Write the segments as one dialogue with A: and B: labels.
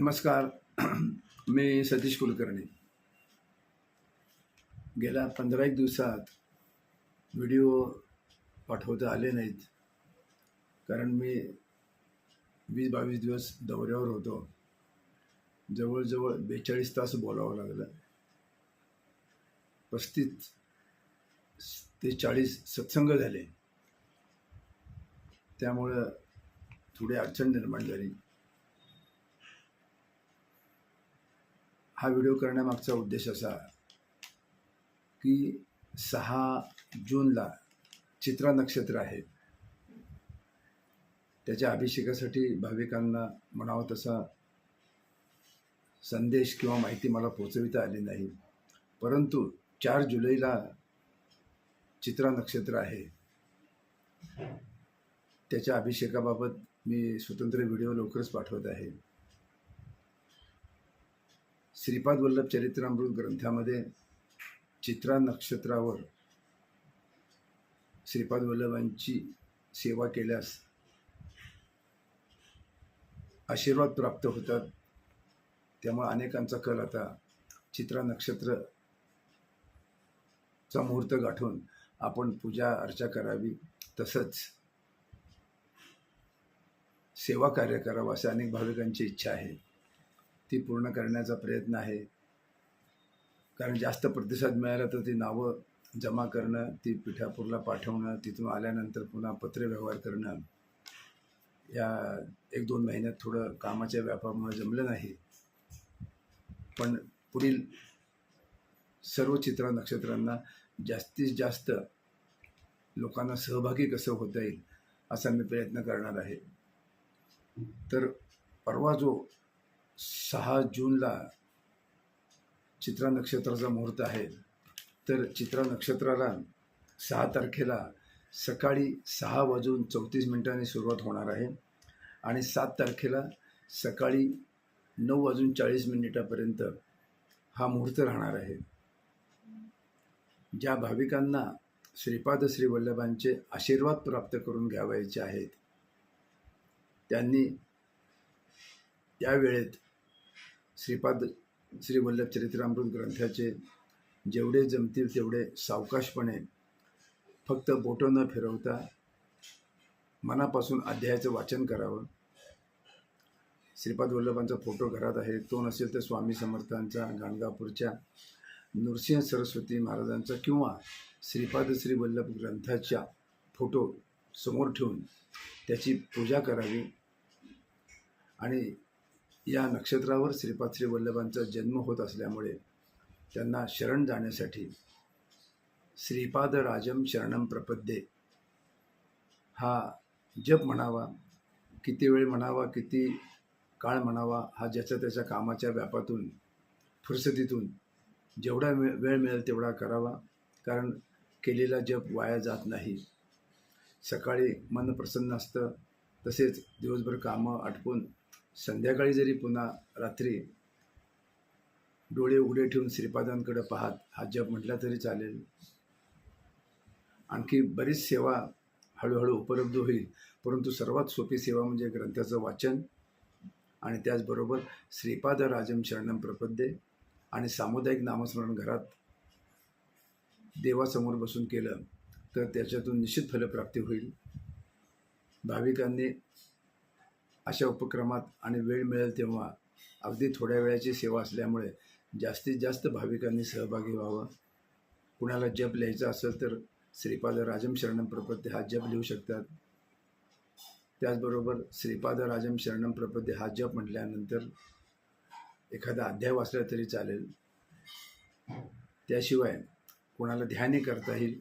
A: नमस्कार. मी सतीश कुलकर्णी. गेल्या पंधरा एक दिवसात व्हिडिओ पाठवता आले नाहीत. कारण मी वीस बावीस दिवस दौऱ्यावर होतो. जवळजवळ बेचाळीस तास बोलावं लागलं. पस्तीस ते चाळीस सत्संग झाले. त्यामुळं थोडी अडचण निर्माण झाली. हा व्हिडिओ करण्यामागचा उद्देश असा की सहा जूनला चित्रा नक्षत्र आहे. त्याच्या अभिषेकासाठी भाविकांना म्हणावं तसा संदेश किंवा माहिती मला पोचविता आली नाही. परंतु चार जुलैला चित्रा नक्षत्र आहे. त्याच्या अभिषेकाबाबत मी स्वतंत्र व्हिडिओ लवकरच पाठवत आहे. श्रीपाद वल्लभ चरित्रामृत ग्रंथामध्ये चित्रा नक्षत्रावर श्रीपाद वल्लभांची सेवा केल्यास आशीर्वाद प्राप्त होतात. त्यामुळे अनेकांचा कल आता चित्रा नक्षत्र चा मुहूर्त गाठून आपण पूजा अर्चा करावी. तसंच सेवा कार्य करावं असे अनेक भाविकांची इच्छा आहे. ती पूर्ण करण्याचा प्रयत्न आहे. कारण जास्त प्रतिसाद मिळाला तर ती नावं जमा करणं ती पिठापूरला पाठवणं तिथून आल्यानंतर पुन्हा पत्रव्यवहार करणं या एक दोन महिन्यात थोडं कामाच्या व्यापामुळे जमलं नाही. पण पुढील सर्व चित्रा नक्षत्रांना जास्तीत जास्त लोकांना सहभागी कसं होता येईल असा मी प्रयत्न करणार आहे. तर परवा जो सहा जूनला चित्रा नक्षत्राचा मुहूर्त आहे. तर चित्रा नक्षत्राला सहा तारखेला सकाळी सहा वाजून चौतीस मिनिटांनी सुरुवात होणार आहे आणि सात तारखेला सकाळी नऊ वाजून चाळीस मिनिटापर्यंत हा मुहूर्त राहणार आहे. ज्या भाविकांना श्रीपाद श्री वल्लभांचे आशीर्वाद प्राप्त करून घ्यावायचे आहेत त्यांनी त्यावेळेत श्रीपाद श्री वल्लभ चरित्रामृत ग्रंथाचे जेवढे जमतील तेवढे सावकाशपणे फक्त बोटं न फिरवता मनापासून अध्यायाचं वाचन करावं. श्रीपाद वल्लभांचा फोटो घरात आहे. तो नसेल तर स्वामी समर्थांचा गाणगापूरच्या नृसिंह सरस्वती महाराजांचा किंवा श्रीपाद श्री वल्लभ ग्रंथाच्या फोटो समोर ठेवून त्याची पूजा करावी. आणि या नक्षत्रावर श्रीपाद श्री वल्लभांचा जन्म होत असल्यामुळे त्यांना शरण जाण्यासाठी श्रीपाद राजम शरणम प्रपद्ये हा जप म्हणावा किती वेळ म्हणावा किती काळ म्हणावा हा ज्याच्या त्याच्या कामाच्या व्यापातून फुरसतीतून जेवढा वेळ वेळ मिळेल तेवढा करावा कारण केलेला जप वाया जात नाही. सकाळी मन प्रसन्न असतं तसेच दिवसभर कामं आटपून संध्याकाळी जरी पुन्हा रात्री डोळे उघडे ठेवून श्रीपादांकडे पाहत हा जप म्हटला तरी चालेल. आणखी बरीच सेवा हळूहळू उपलब्ध होईल. परंतु सर्वात सोपी सेवा म्हणजे ग्रंथाचं वाचन आणि त्याचबरोबर श्रीपाद राजम शरणम प्रपद्ये आणि सामुदायिक नामस्मरण घरात देवासमोर बसून केलं तर त्याच्यातून निश्चित फलप्राप्ती होईल. भाविकांनी अशा उपक्रमात आणि वेळ मिळेल तेव्हा अगदी थोड्या वेळाची सेवा असल्यामुळे जास्तीत जास्त भाविकांनी सहभागी व्हावं. कुणाला जप लिहायचा असेल तर श्रीपाद राजम शरणम प्रपद्य हा जप लिहू शकतात. त्याचबरोबर श्रीपाद राजम शरणम प्रपद्य हा जप म्हटल्यानंतर एखादा अध्याय वाचला तरी चालेल. त्याशिवाय कोणाला ध्यानही करता येईल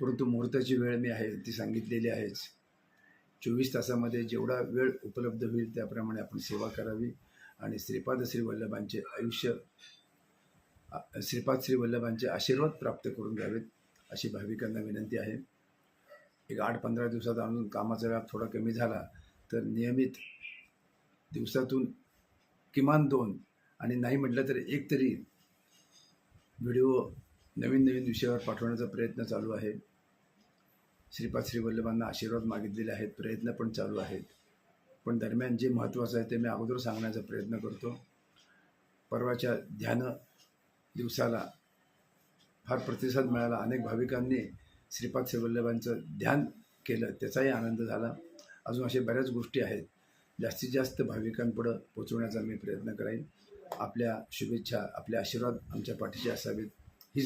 A: परंतु मुहूर्ताची वेळ मी आहे ती सांगितलेली आहेच. चोवीस तासामध्ये जेवढा वेळ उपलब्ध होईल त्याप्रमाणे आपण सेवा करावी. आणि श्रीपाद श्री वल्लभांचे आयुष्य श्रीपाद श्री वल्लभांचे आशीर्वाद प्राप्त करून घ्यावेत अशी भाविकांना विनंती आहे. एक आठ पंधरा दिवसात आणून कामाचा व्याप थोडा कमी झाला तर नियमित दिवसातून किमान दोन आणि नाही म्हटलं तर एक तरी व्हिडिओ नवीन नवीन विषयावर पाठवण्याचा प्रयत्न चालू आहे. श्रीपाद श्रीवल्लभांना आशीर्वाद मागितलेले आहेत प्रयत्न पण चालू आहेत. पण दरम्यान जे महत्त्वाचं आहे ते मी अगोदर सांगण्याचा प्रयत्न करतो. परवाच्या ध्यान दिवसाला फार प्रतिसाद मिळाला. अनेक भाविकांनी श्रीपाद श्रीवल्लभांचं ध्यान केलं त्याचाही आनंद झाला. अजून अशा बऱ्याच गोष्टी आहेत. जास्तीत जास्त भाविकांपुढं पोचवण्याचा मी प्रयत्न करेन. आपल्या शुभेच्छा आपले आशीर्वाद आमच्या पाठीशी असावेत.